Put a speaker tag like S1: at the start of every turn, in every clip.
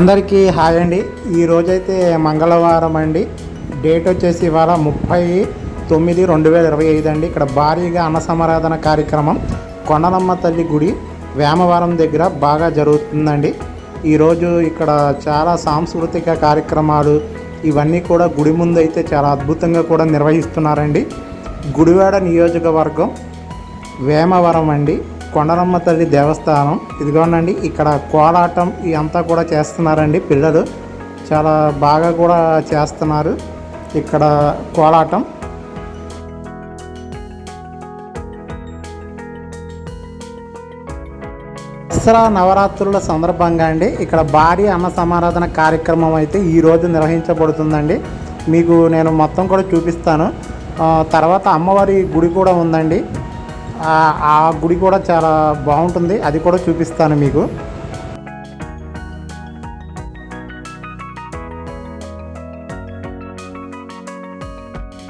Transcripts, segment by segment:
S1: అందరికీ హాయ్ అండి. ఈ రోజైతే మంగళవారం అండి. డేట్ వచ్చేసి ఇవాళ ముప్పై తొమ్మిది రెండు వేల ఇరవై ఐదు అండి. ఇక్కడ భారీగా అన్న సమారాధన కార్యక్రమం కొండలమ్మ తల్లి గుడి వేమవరం దగ్గర బాగా జరుగుతుందండి. ఈరోజు ఇక్కడ చాలా సాంస్కృతిక కార్యక్రమాలు ఇవన్నీ కూడా గుడి ముందు అయితే చాలా అద్భుతంగా కూడా నిర్వహిస్తున్నారండి. గుడివాడ నియోజకవర్గం వేమవరం అండి. కొండలమ్మ తల్లి దేవస్థానం. ఇదిగోనండి ఇక్కడ కోలాటం ఇదంతా కూడా చేస్తున్నారండి పిల్లలు. చాలా బాగా కూడా చేస్తున్నారు ఇక్కడ కోలాటం. దసరా నవరాత్రుల సందర్భంగా అండి ఇక్కడ భారీ అన్న సమారాధన కార్యక్రమం అయితే ఈరోజు నిర్వహించబడుతుందండి. మీకు నేను మొత్తం కూడా చూపిస్తాను. తర్వాత అమ్మవారి గుడి కూడా ఉందండి. ఆ గుడి కూడా చాలా బాగుంటుంది. అది కూడా చూపిస్తాను మీకు.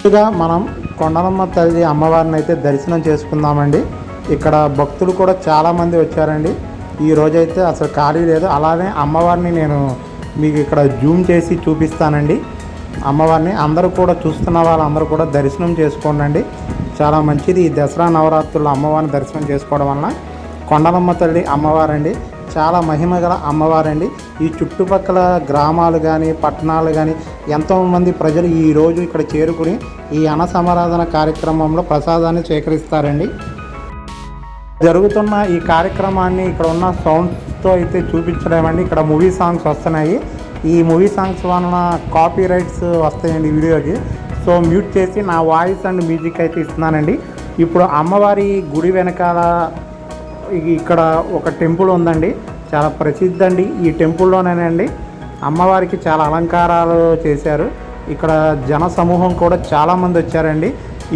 S1: ముందుగా మనం కొండలమ్మ తల్లి అమ్మవారిని అయితే దర్శనం చేసుకుందామండి. ఇక్కడ భక్తులు కూడా చాలామంది వచ్చారండి. ఈ రోజైతే అసలు ఖాళీ లేదు. అలానే అమ్మవారిని నేను మీకు ఇక్కడ జూమ్ చేసి చూపిస్తానండి. అమ్మవారిని అందరూ కూడా చూస్తున్న వాళ్ళందరూ కూడా దర్శనం చేసుకోనండి చాలా మంచిది ఈ దసరా నవరాత్రుల్లో అమ్మవారిని దర్శనం చేసుకోవడం వలన కొండలమ్మ తల్లి అమ్మవారండి. చాలా మహిమ గల అమ్మవారండి. ఈ చుట్టుపక్కల గ్రామాలు కానీ పట్టణాలు కానీ ఎంతోమంది ప్రజలు ఈ రోజు ఇక్కడ చేరుకుని ఈ అనసమారాధన కార్యక్రమంలో ప్రసాదాన్ని స్వీకరిస్తారండి. జరుగుతున్న ఈ కార్యక్రమాన్ని ఇక్కడ ఉన్న సౌండ్స్తో అయితే చూపించలేమండి. ఇక్కడ మూవీ సాంగ్స్ వస్తున్నాయి. ఈ మూవీ సాంగ్స్ వలన కాపీ రైట్స్ వస్తాయండి వీడియోకి. సో మ్యూట్ చేసి నా వాయిస్ అండ్ మ్యూజిక్ అయితే ఇస్తున్నానండి. ఇప్పుడు అమ్మవారి గుడి వెనకాల ఇక్కడ ఒక టెంపుల్ ఉందండి. చాలా ప్రసిద్ధి అండి ఈ టెంపుల్లోనేనండి అమ్మవారికి చాలా అలంకారాలు చేశారు. ఇక్కడ జన సమూహం కూడా చాలామంది వచ్చారండి.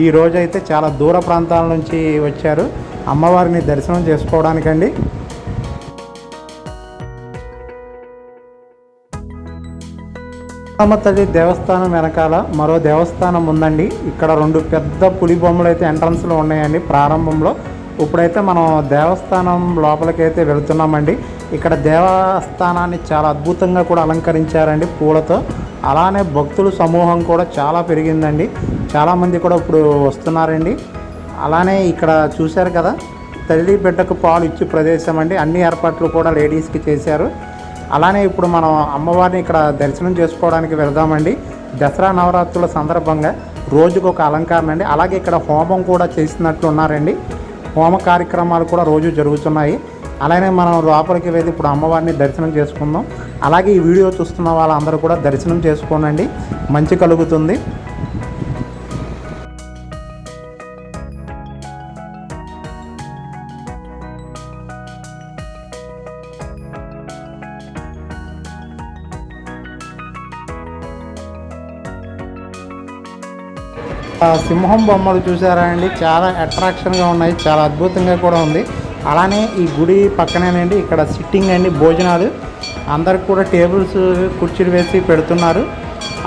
S1: ఈ రోజైతే చాలా దూర ప్రాంతాల నుంచి వచ్చారు. అమ్మవారిని దర్శనం చేసుకోవడానికండి. తల్లి దేవస్థానం వెనకాల మరో దేవస్థానం ఉందండి. ఇక్కడ రెండు పెద్ద పులి బొమ్మలు అయితే ఎంట్రన్స్లో ఉన్నాయండి ప్రారంభంలో. ఇప్పుడైతే మనం దేవస్థానం లోపలికైతే వెళుతున్నామండి. ఇక్కడ దేవస్థానాన్ని చాలా అద్భుతంగా కూడా అలంకరించారండి పూలతో. అలానే భక్తుల సమూహం కూడా చాలా పెరిగిందండి. చాలామంది కూడా ఇప్పుడు వస్తున్నారండి. అలానే ఇక్కడ చూశారు కదా తల్లి బిడ్డకు పాలు ఇచ్చే ప్రదేశం అండి. అన్ని ఏర్పాట్లు కూడా లేడీస్కి చేశారు. అలానే ఇప్పుడు మనం అమ్మవారిని ఇక్కడ దర్శనం చేసుకోవడానికి వెళ్దామండి. దసరా నవరాత్రుల సందర్భంగా రోజుకు ఒక అలంకారం అండి. అలాగే ఇక్కడ హోమం కూడా చేసినట్లు ఉన్నారండి. హోమ కార్యక్రమాలు కూడా రోజు జరుగుతున్నాయి. అలానే మనం లోపలికి వెళ్ళి ఇప్పుడు అమ్మవారిని దర్శనం చేసుకుందాం. అలాగే ఈ వీడియో చూస్తున్న వాళ్ళందరూ కూడా దర్శనం చేసుకోనండి. మంచి కలుగుతుంది. సింహం బొమ్మలు చూసారా అండి? చాలా అట్రాక్షన్గా ఉన్నాయి. చాలా అద్భుతంగా కూడా ఉంది. అలానే ఈ గుడి పక్కనేనండి. ఇక్కడ సిట్టింగ్ అండి భోజనాలు. అందరికి కూడా టేబుల్స్ కుర్చీలు వేసి పెడుతున్నారు.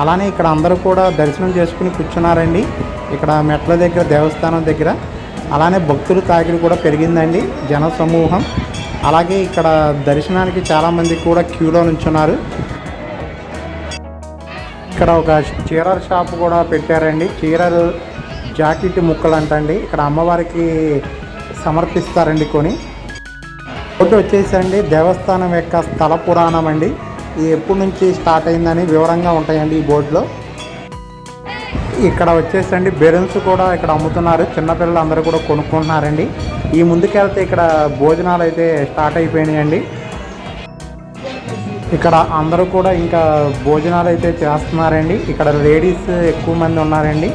S1: అలానే ఇక్కడ అందరూ కూడా దర్శనం చేసుకుని కూర్చున్నారండి. ఇక్కడ మెట్ల దగ్గర దేవస్థానం దగ్గర. అలానే భక్తులు తాకిడి కూడా పెరిగిందండి. జన సమూహం. అలాగే ఇక్కడ దర్శనానికి చాలామంది కూడా క్యూలో నుంచున్నారు. ఇక్కడ ఒక చీరల షాప్ కూడా పెట్టారండి. చీరలు జాకెట్ ముక్కలు అంటండి ఇక్కడ అమ్మవారికి సమర్పిస్తారండి కొని. బోర్డు వచ్చేసండి. దేవస్థానం యొక్క స్థల పురాణం అండి. ఇది ఎప్పటి నుంచి స్టార్ట్ అయిందని వివరంగా ఉంటాయండి ఈ బోర్డులో. ఇక్కడ వచ్చేసండి. బెలూన్స్ కూడా ఇక్కడ అమ్ముతున్నారు. చిన్నపిల్లలు అందరూ కూడా కొనుక్కుంటున్నారండి. ఈ ముందుకెళ్తే ఇక్కడ భోజనాలు అయితే స్టార్ట్ అయిపోయినాయండి. ఇక్కడ అందరూ కూడా ఇంకా భోజనాలు అయితే చేస్తున్నారండి. ఇక్కడ లేడీస్ ఎక్కువ మంది ఉన్నారండి.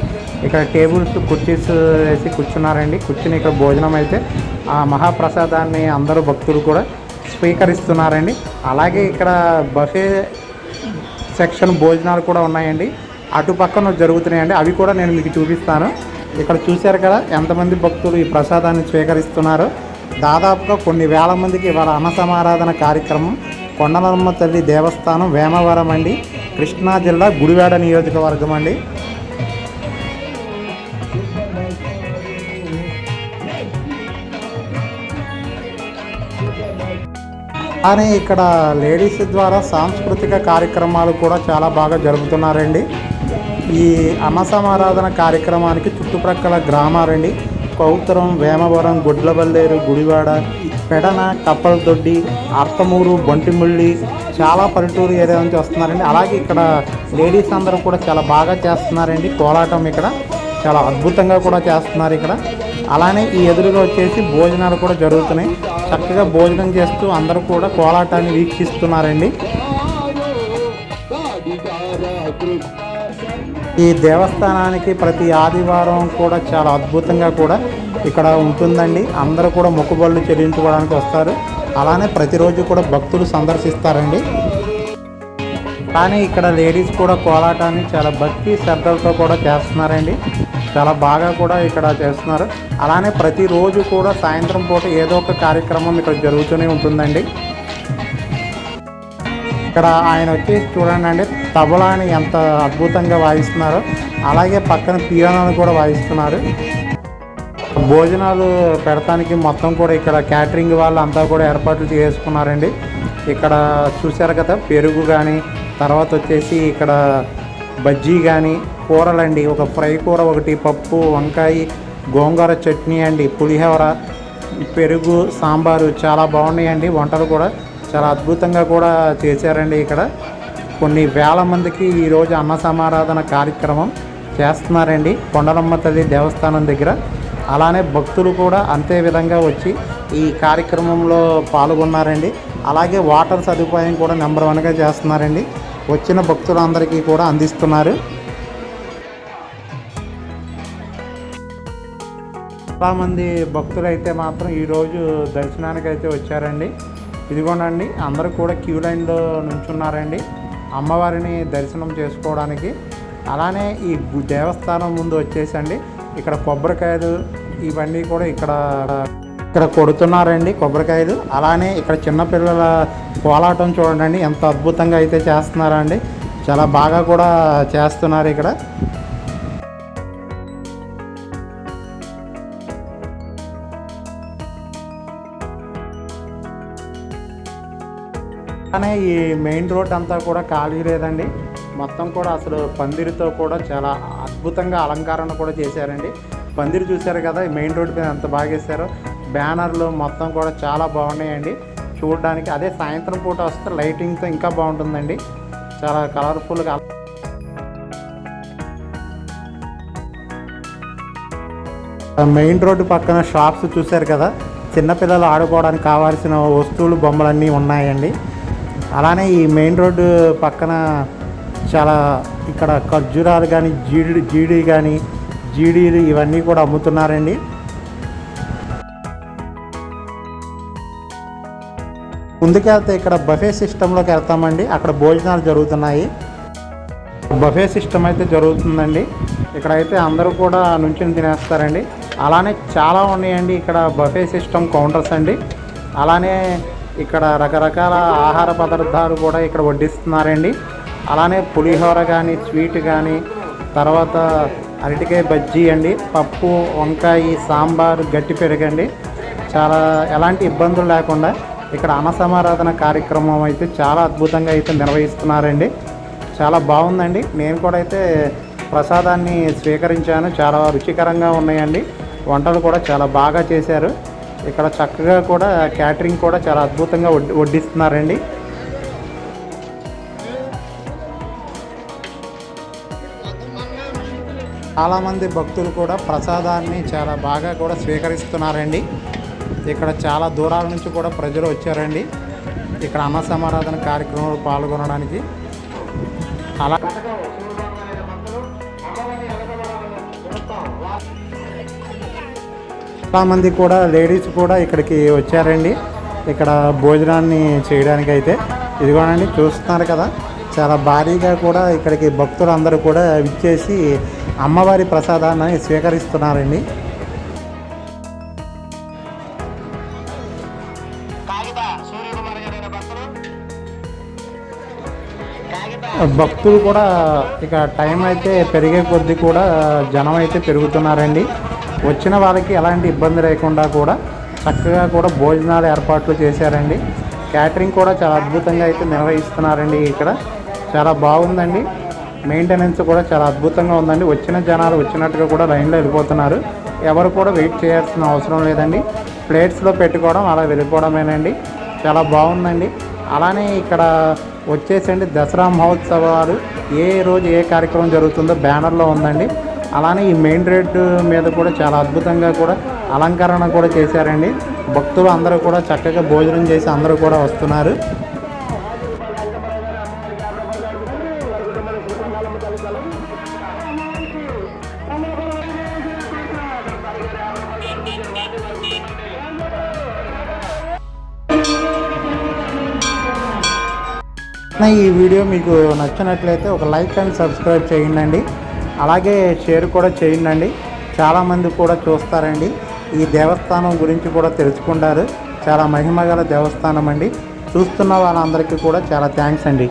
S1: ఇక్కడ టేబుల్స్ కుర్చీస్ వేసి కూర్చున్నారండి. కూర్చుని ఇక్కడ భోజనం అయితే ఆ మహాప్రసాదాన్ని అందరూ భక్తులు కూడా స్వీకరిస్తున్నారండి. అలాగే ఇక్కడ బఫే సెక్షన్ భోజనాలు కూడా ఉన్నాయండి. అటు పక్కన జరుగుతున్నాయండి. అవి కూడా నేను మీకు చూపిస్తాను. ఇక్కడ చూశారు కదా ఎంతమంది భక్తులు ఈ ప్రసాదాన్ని స్వీకరిస్తున్నారో. దాదాపుగా కొన్ని వేల మందికి ఇవాళ అన్న సమారాధన కార్యక్రమం కొండలమ్మ తల్లి దేవస్థానం వేమవరం అండి. కృష్ణా జిల్లా గుడివాడ నియోజకవర్గం అండి. కానీ ఇక్కడ లేడీస్ ద్వారా సాంస్కృతిక కార్యక్రమాలు కూడా చాలా బాగా జరుపుతున్నారండి. ఈ అన్న సమారాధన కార్యక్రమానికి చుట్టుప్రక్కల గ్రామాలండి. కౌతరం వేమవరం గుడ్లబల్లేరు గుడివాడ పెడన కప్పలదొడ్డి అర్తమూరు బొంటిముళ్ళి చాలా పల్లెటూరు ఏరియా నుంచి వస్తున్నారండి అలాగే ఇక్కడ లేడీస్ అందరూ కూడా చాలా బాగా చేస్తున్నారండి కోలాటం ఇక్కడ చాలా అద్భుతంగా కూడా చేస్తున్నారు ఇక్కడ అలానే ఈ ఎదురుగా వచ్చేసి భోజనాలు కూడా జరుగుతున్నాయి చక్కగా భోజనం చేస్తూ అందరూ కూడా కోలాటాన్ని వీక్షిస్తున్నారండి ఈ దేవస్థానానికి ప్రతి ఆదివారం కూడా చాలా అద్భుతంగా కూడా ఇక్కడ ఉంటుందండి. అందరూ కూడా మొక్కుబళ్ళు చెల్లించుకోవడానికి వస్తారు. అలానే ప్రతిరోజు కూడా భక్తులు సందర్శిస్తారండి. కానీ ఇక్కడ లేడీస్ కూడా కోలాటాన్ని చాలా భక్తి శ్రద్ధలతో కూడా చేస్తున్నారండి. చాలా బాగా కూడా ఇక్కడ చేస్తున్నారు. అలానే ప్రతిరోజు కూడా సాయంత్రం పూట ఏదో ఒక కార్యక్రమం ఇక్కడ జరుగుతూనే ఉంటుందండి. ఇక్కడ ఆయన వచ్చి చూడండి అండి. తబలాని ఎంత అద్భుతంగా వాయిస్తున్నారో అలాగే పక్కన పియానోని కూడా వాయిస్తున్నారు. భోజనాలు పెడతానికి మొత్తం కూడా ఇక్కడ క్యాటరింగ్ వాళ్ళు అంతా కూడా ఏర్పాట్లు చేసుకున్నారండి. ఇక్కడ చూశారు కదా పెరుగు కానీ తర్వాత వచ్చేసి ఇక్కడ బజ్జీ కానీ కూరలండి. ఒక ఫ్రై కూర ఒకటి పప్పు వంకాయ గోంగూర చట్నీ అండి పులిహోర పెరుగు సాంబారు చాలా బాగున్నాయండి. వంటలు కూడా చాలా అద్భుతంగా కూడా చేశారండి ఇక్కడ. కొన్ని వేల మందికి ఈరోజు అన్న సమారాధన కార్యక్రమం చేస్తున్నారండి. కొండలమ్మ తల్లి దేవస్థానం దగ్గర. అలానే భక్తులు కూడా అంతే విధంగా వచ్చి ఈ కార్యక్రమంలో పాల్గొన్నారండి. అలాగే వాటర్ సదుపాయం కూడా నెంబర్ వన్గా చేస్తున్నారండి. వచ్చిన భక్తులందరికీ కూడా అందిస్తున్నారు. చాలామంది భక్తులు అయితే మాత్రం ఈరోజు దర్శనానికి అయితే వచ్చారండి. ఇదిగోనండి అందరూ కూడా క్యూ లైన్లో నుంచున్నారండి. అమ్మవారిని దర్శనం చేసుకోవడానికి. అలానే ఈ దేవస్థానం ముందు వచ్చేసండి. ఇక్కడ కొబ్బరికాయలు ఇవన్నీ కూడా ఇక్కడ ఇక్కడ కొడుతున్నారండి కొబ్బరికాయలు. అలానే ఇక్కడ చిన్నపిల్లల కోలాటం చూడండి. ఎంత అద్భుతంగా అయితే చేస్తున్నారండి. చాలా బాగా కూడా చేస్తున్నారు ఇక్కడ. కానీ ఈ మెయిన్ రోడ్ అంతా కూడా ఖాళీ లేదండి. మొత్తం కూడా అసలు పందిరితో కూడా చాలా అద్భుతంగా అలంకరణ కూడా చేశారండి. పందిరి చూశారు కదా ఈ మెయిన్ రోడ్ మీద ఎంత బాగా వేశారో. బ్యానర్లు మొత్తం కూడా చాలా బాగున్నాయండి. చూడడానికి అదే సాయంత్రం పూట వస్తే లైటింగ్తో ఇంకా బాగుంటుందండి. చాలా కలర్ఫుల్గా మెయిన్ రోడ్డు పక్కన షాప్స్ చూశారు కదా చిన్నపిల్లలు ఆడుకోవడానికి కావాల్సిన వస్తువులు బొమ్మలన్నీ ఉన్నాయండి. అలానే ఈ మెయిన్ రోడ్డు పక్కన చాలా ఇక్కడ ఖర్జూరాలు కానీ జీడి జీడి కానీ జీడీలు ఇవన్నీ కూడా అమ్ముతున్నారండి. ముందుకెళ్తే ఇక్కడ బఫే సిస్టంలోకి వెళ్తామండి. అక్కడ భోజనాలు జరుగుతున్నాయి. బఫే సిస్టమ్ అయితే జరుగుతుందండి. ఇక్కడైతే అందరూ కూడా నుంచుని తినేస్తారండి. అలానే చాలా ఉన్నాయండి ఇక్కడ బఫే సిస్టమ్ కౌంటర్స్ అండి. అలానే ఇక్కడ రకరకాల ఆహార పదార్థాలు కూడా ఇక్కడ వడ్డిస్తున్నారండి. అలానే పులిహోర కానీ స్వీట్ కానీ తర్వాత అరటికాయ బజ్జీ అండి పప్పు వంకాయ సాంబార్ గట్టి పెరగండి. చాలా ఎలాంటి ఇబ్బందులు లేకుండా ఇక్కడ అన్నసమారాధన కార్యక్రమం అయితే చాలా అద్భుతంగా అయితే నిర్వహిస్తున్నారండి. చాలా బాగుందండి. నేను కూడా అయితే ప్రసాదాన్ని స్వీకరించాను. చాలా రుచికరంగా ఉన్నాయండి. వంటలు కూడా చాలా బాగా చేశారు. ఇక్కడ చక్కగా కూడా క్యాటరింగ్ కూడా చాలా అద్భుతంగా వడ్డి వడ్డిస్తున్నారండి. చాలామంది భక్తులు కూడా ప్రసాదాన్ని చాలా బాగా కూడా స్వీకరిస్తున్నారండి. ఇక్కడ చాలా దూరాల నుంచి కూడా ప్రజలు వచ్చారండి. ఇక్కడ అన్న సమారాధన కార్యక్రమంలో పాల్గొనడానికి. అలా చాలామంది కూడా లేడీస్ కూడా ఇక్కడికి వచ్చారండి. ఇక్కడ భోజనాన్ని చేయడానికి అయితే ఇదిగోనండి చూస్తున్నారు కదా. చాలా భారీగా కూడా ఇక్కడికి భక్తులందరూ కూడా విచ్చేసి అమ్మవారి ప్రసాదాన్ని స్వీకరిస్తున్నారండి. భక్తులు కూడా ఇక టైం అయితే పెరిగే కొద్దీ కూడా జనం అయితే పెరుగుతున్నారండి. వచ్చిన వాళ్ళకి ఎలాంటి ఇబ్బంది లేకుండా కూడా చక్కగా కూడా భోజనాలు ఏర్పాట్లు చేశారండి. క్యాటరింగ్ కూడా చాలా అద్భుతంగా అయితే నిర్వహిస్తున్నారండి ఇక్కడ. చాలా బాగుందండి. మెయింటెనెన్స్ కూడా చాలా అద్భుతంగా ఉందండి. వచ్చిన జనాలు వచ్చినట్టుగా కూడా లైన్లో వెళ్ళిపోతున్నారు. ఎవరు కూడా వెయిట్ చేయాల్సిన అవసరం లేదండి. ప్లేట్స్లో పెట్టుకోవడం అలా వెళ్ళిపోవడమేనండి. చాలా బాగుందండి. అలానే ఇక్కడ వచ్చేసండి దసరా మహోత్సవాలు. ఏ రోజు ఏ కార్యక్రమం జరుగుతుందో బ్యానర్లో ఉందండి. అలానే ఈ మెయిన్ రోడ్డు మీద కూడా చాలా అద్భుతంగా కూడా అలంకరణ కూడా చేశారండి. భక్తులు అందరూ కూడా చక్కగా భోజనం చేసి అందరూ కూడా వస్తున్నారు. ఈ వీడియో మీకు నచ్చినట్లయితే ఒక లైక్ అండ్ సబ్స్క్రైబ్ చేయండి. అలాగే షేర్ కూడా చేయండి చాలామంది కూడా చూస్తారండి. ఈ దేవస్థానం గురించి కూడా తెలుసుకుంటారు. చాలా మహిమగల దేవస్థానం అండి చూస్తున్న వాళ్ళందరికీ కూడా చాలా థ్యాంక్స్ అండి.